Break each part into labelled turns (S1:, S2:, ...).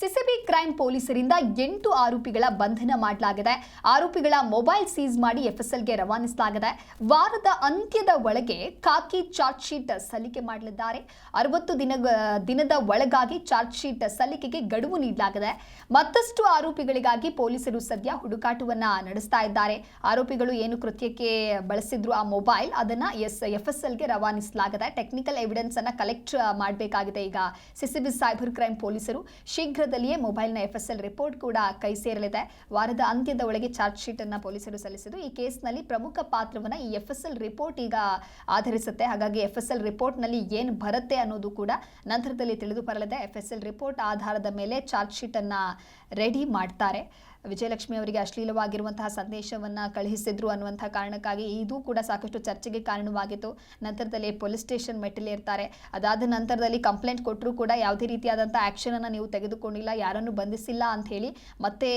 S1: CCB crime ಪೊಲೀಸರಿಂದ ಎಂಟು ಆರೋಪಿಗಳ ಬಂಧನ ಮಾಡಲಾಗಿದೆ. ಆರೋಪಿಗಳ ಮೊಬೈಲ್ ಸೀಸ್ ಮಾಡಿ ಎಫ್ಎಸ್ಎಲ್ಗೆ ರವಾನಿಸಲಾಗಿದೆ. ವಾರದ ಅಂತ್ಯದ ಒಳಗೆ ಖಾಕಿ ಚಾರ್ಜ್ ಶೀಟ್ ಸಲ್ಲಿಕೆ ಮಾಡಲಿದ್ದಾರೆ. ಅರವತ್ತು ದಿನ, ದಿನದ ಒಳಗಾಗಿ ಚಾರ್ಜ್ ಶೀಟ್ ಸಲ್ಲಿಕೆಗೆ ಗಡುವು ನೀಡಲಾಗಿದೆ. ಮತ್ತಷ್ಟು ಆರೋಪಿಗಳಿಗಾಗಿ ಪೊಲೀಸರು ಸದ್ಯ ಹುಡುಕಾಟವನ್ನ ನಡೆಸ್ತಾ ಇದ್ದಾರೆ. ಆರೋಪಿಗಳು ಏನು ಕೃತ್ಯಕ್ಕೆ ಬಳಸಿದ್ರು ಆ ಮೊಬೈಲ್, ಅದನ್ನ ಎಸ್, ಎಫ್ಎಸ್ಎಲ್ಗೆ ರವಾನಿಸಲಾಗಿದೆ. ಟೆಕ್ನಿಕಲ್ ಎವಿಡೆನ್ಸ್ ಅನ್ನ ಕಲೆಕ್ಟ್ ಮಾಡಬೇಕಾಗಿದೆ ಈಗ ಸಿಸಿಬಿ ಸೈಬರ್ ಕ್ರೈಮ್ ಪೊಲೀಸರು. ಶೀಘ್ರದಲ್ಲಿಯೇ ಮೊಬೈಲ್ನ ಎಫ್ಎಸ್ಎಲ್ ರಿಪೋರ್ಟ್ ಕೂಡ ಕೈ ಸೇರಲಿದೆ. ವಾರದ ಅಂತ್ಯದ ಒಳಗೆ ಚಾರ್ಜ್ ಶೀಟ್ ಅನ್ನ ಪೊಲೀಸರು ಸಲ್ಲಿಸಿದ್ದು ಈ ಕೇಸ್ನಲ್ಲಿ ಪ್ರಮುಖ ಪಾತ್ರವನ್ನ ಈ ಎಫ್ಎಸ್ಎಲ್ ರಿಪೋರ್ಟ್ ಈಗ ಆಧರಿಸುತ್ತೆ. ಹಾಗಾಗಿ ಎಫ್ಎಸ್ಎಲ್ ರಿಪೋರ್ಟ್ನಲ್ಲಿ ಏನು ಬರುತ್ತೆ ಅನ್ನೋದು ಕೂಡ ನಂತರದಲ್ಲಿ ತಿಳಿದು ಬರಲಿದೆ. ಎಫ್ಎಸ್ಎಲ್ ರಿಪೋರ್ಟ್ ಆಧಾರದ ಮೇಲೆ ಚಾರ್ಜ್ ಶೀಟ್ ಅನ್ನ ರೆಡಿ ಮಾಡ್ತಾರೆ. ವಿಜಯಲಕ್ಷ್ಮಿ ಅವರಿಗೆ ಅಶ್ಲೀಲವಾಗಿರುವಂತಹ ಸಂದೇಶವನ್ನ ಕಳುಹಿಸಿದ್ರು ಅನ್ನುವಂಥ ಕಾರಣಕ್ಕಾಗಿ ಇದು ಕೂಡ ಸಾಕಷ್ಟು ಚರ್ಚೆಗೆ ಕಾರಣವಾಗಿತ್ತು. ನಂತರದಲ್ಲಿ ಪೊಲೀಸ್ ಸ್ಟೇಷನ್ ಮೆಟ್ಟಿಲೇರ್ತಾರೆ. ಅದಾದ ನಂತರದಲ್ಲಿ ಕಂಪ್ಲೇಂಟ್ ಕೊಟ್ಟರು ಕೂಡ ಯಾವುದೇ ರೀತಿಯಾದಂಥ ಆ್ಯಕ್ಷನನ್ನು ನೀವು ತೆಗೆದುಕೊಂಡಿಲ್ಲ, ಯಾರನ್ನು ಬಂಧಿಸಿಲ್ಲ ಅಂತ ಹೇಳಿ ಮತ್ತೆ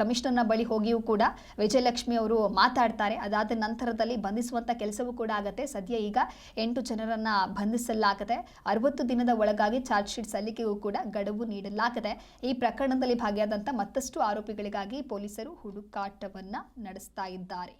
S1: ಕಮಿಷನರ್ನ ಬಳಿ ಹೋಗಿಯೂ ಕೂಡ ವಿಜಯಲಕ್ಷ್ಮಿ ಅವರು ಮಾತಾಡ್ತಾರೆ. ಅದಾದ ನಂತರದಲ್ಲಿ ಬಂಧಿಸುವಂಥ ಕೆಲಸವೂ ಕೂಡ ಆಗುತ್ತೆ. ಸದ್ಯ ಈಗ ಎಂಟು ಜನರನ್ನ ಬಂಧಿಸಲಾಗುತ್ತೆ. ಅರವತ್ತು ದಿನದ ಒಳಗಾಗಿ ಚಾರ್ಜ್ ಶೀಟ್ ಸಲ್ಲಿಕೆಗೂ ಕೂಡ ಗಡುವು ನೀಡಲಾಗಿದೆ ಈ ಪ್ರಕರಣದಲ್ಲಿ ಭಾಗಿಯಾದಂಥ ಮತ್ತಷ್ಟು ಆರೋಪಿಗಳಿಗಾಗಿ ಪೊಲೀಸರು ಹುಡುಕಾಟವನ್ನ ನಡೆಸ್ತಾ ಇದ್ದಾರೆ.